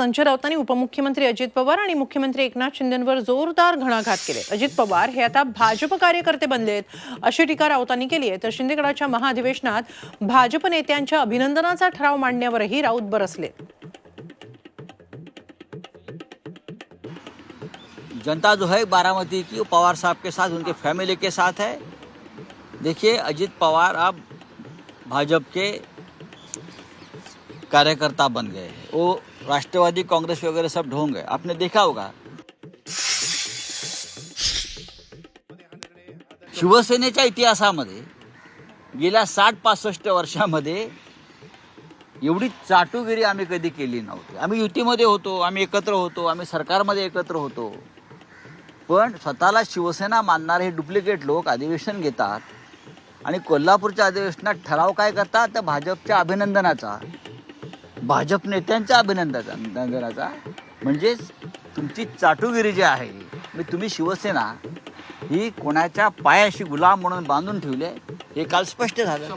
संजय राऊतांनी उपमुख्यमंत्री अजित पवार आणि मुख्यमंत्री एकनाथ शिंदेंवर जोरदार घणाघात केले. अजित पवार हे आता भाजप कार्यकर्ते बनलेत अशी टीका राऊतांनी केली आहे. तर शिंदेगडाच्या महाधिवेशनात भाजप नेत्यांच्या अभिनंदनाचा ठराव मांडण्यावरही राऊत बरसले. जनता जो है बारामती की पवार साहब के साथ उनके फैमिली के साथ है। देखिए अजित पवार अब भाजपा के कार्यकर्ता बन गए हैं। वो राष्ट्रवादी कांग्रेस वगैरह सब ढोंग है। आपने देखा होगा। शिवसेनेच्या इतिहासामध्ये गेल्या साठ पासष्ट वर्षामध्ये एवढी चाटुगिरी आम्ही कधी केली नव्हती. आम्ही युतीमध्ये होतो आम्ही एकत्र होतो आम्ही सरकारमध्ये एकत्र होतो. पण स्वतःला शिवसेना मानणारे हे डुप्लिकेट लोक अधिवेशन घेतात आणि कोल्हापूरच्या अधिवेशनात ठराव काय करतात? तर भाजपच्या अभिनंदनाचा. भाजप नेत्यांच्या अभिनंदनाचा अभिनंदनाचा म्हणजेच तुमची चाटुगिरी जी आहे मी तुम्ही शिवसेना ही कोणाच्या पायाशी गुलाम म्हणून बांधून ठेवले हे काल स्पष्ट झालं.